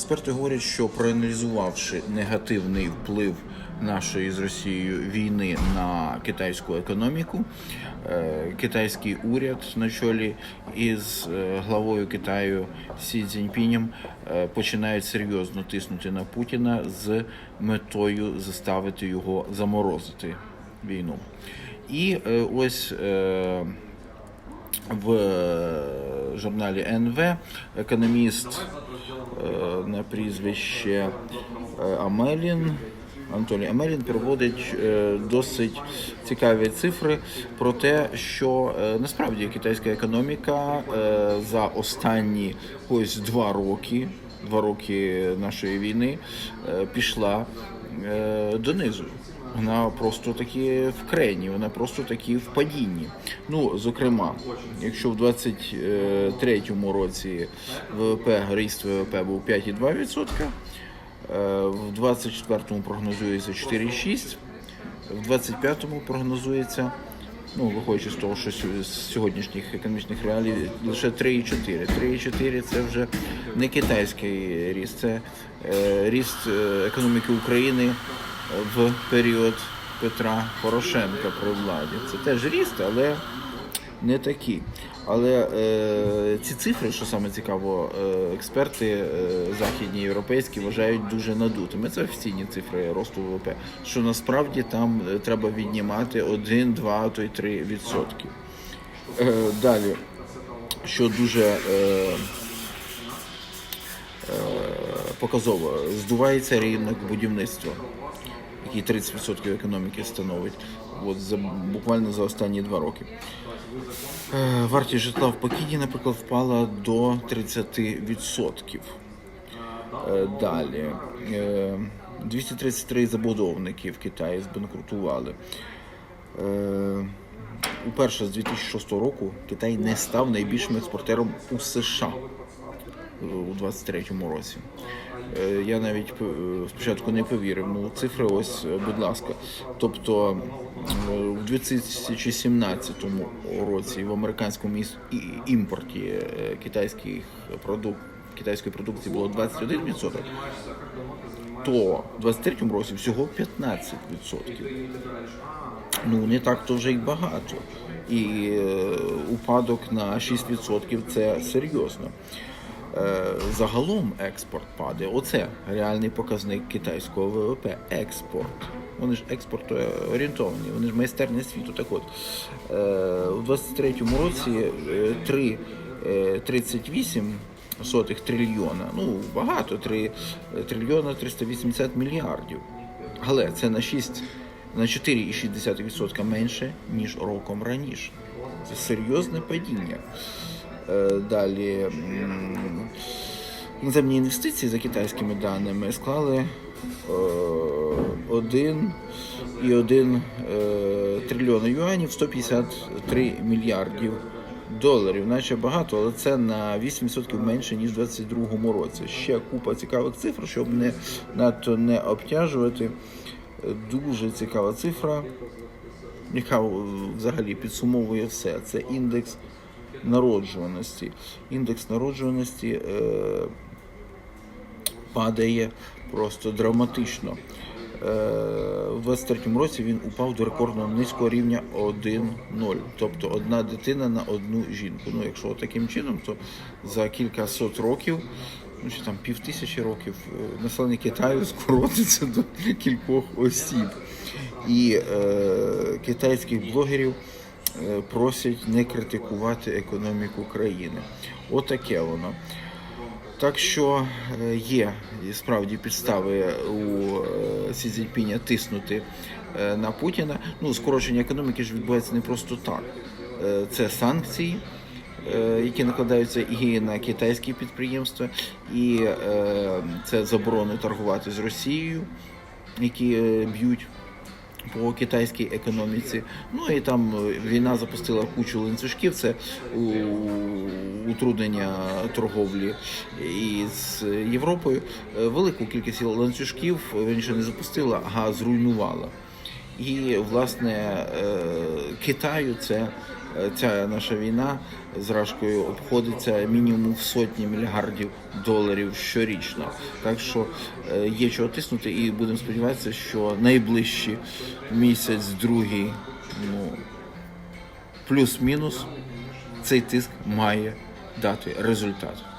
Експерти говорять, що проаналізувавши негативний вплив нашої з Росією війни на китайську економіку, е, китайський уряд на чолі із е, главою Китаю Сі Цзіньпінем е, починають серйозно тиснути на Путіна з метою заставити його заморозити війну. І ось. в журналі НВ економіст на прізвище е, Амелін. Анатолій Амелін приводить е, досить цікаві цифри про те, що е, насправді китайська економіка за останні ось два роки, два роки нашої війни, пішла донизу. Вона просто таки в крені, вона просто таки в падінні. Ну, зокрема, якщо в 23-му році ВВП, ріст ВВП був 5,2%, е, в 24-му прогнозується 4,6%, в 25-му прогнозується, ну, виходячи з того, що з сьогоднішніх економічних реалій, лише 3,4. 3,4 це вже не китайський ріст, це е, ріст е, економіки України в період Петра Порошенка при владі. Це теж ріст, але не такі. Але е, ці цифри, що саме цікаво, е, експерти е, західні європейські вважають дуже надутими. Це офіційні цифри росту ВВП. Що насправді там е, треба віднімати 1, 2, то й 3 відсотки. Е, далі, що дуже е, показово, здувається ринок будівництва, який 30% економіки становить. От за буквально за останні два роки. Е, Вартість житла в Пекіні, наприклад, впала до 30%. Е, Далі. Е, 233 забудовники в Китаї збанкрутували. Е, Уперше з 2006 року Китай не став найбільшим експортером у США у 23-му році. Е, Я навіть е, спочатку не повірив. Ну, цифри ось, е, будь ласка. Тобто в 2017 році в американському імпорті китайських продук... китайської продукції було 21%, то в 23-му році всього 15%. Ну, не так то вже й багато. І упадок на 6% це серйозно. Е, загалом експорт падає. Оце реальний показник китайського ВВП. Експорт. Вони ж експорт орієнтовані, вони ж майстерня світу. Так от, е, у 23-му році е, 3, е, 38 сотих трильйона. Ну, багато, 3 трильйона 380 мільярдів. Але це на 6 на 4,6% менше, ніж роком раніше. Це серйозне падіння. Е, Далі м, іноземні інвестиції за китайськими даними склали е, 1,1 е, трильйона юанів 153 мільярдів доларів, наче багато, але це на 8% менше ніж у 2022 році. Ще купа цікавих цифр, щоб не надто не обтяжувати. Дуже цікава цифра, яка е, взагалі підсумовує все. Це індекс народжуваності. Індекс народжуваності е, падає просто драматично. Е, У 23-му році він упав до рекордно низького рівня 1,0. Тобто одна дитина на одну жінку. Ну, якщо таким чином, то за кількасот років, ну чи там пів тисячі років, е, населення Китаю скоротиться до кількох осіб. І е, китайських блогерів просять не критикувати економіку країни. Отаке воно. Так що е, є справді підстави у е, Сі тиснути е, на Путіна. Ну, скорочення економіки ж відбувається не просто так. Е, Це санкції, е, які накладаються і на китайські підприємства, і е, це заборони торгувати з Росією, які е, б'ють по китайській економіці. Ну і там е, війна запустила кучу ланцюжків. Це утруднення торговлі із Європою. Е, Велику кількість ланцюжків він ще не запустила, а зруйнувала. І власне е, Китаю це е, ця наша війна з Рашкою обходиться мінімум в сотні мільярдів доларів щорічно. Так що е, є чого тиснути, і будемо сподіватися, що найближчі місяць, другий, ну плюс-мінус, цей тиск має дати результат.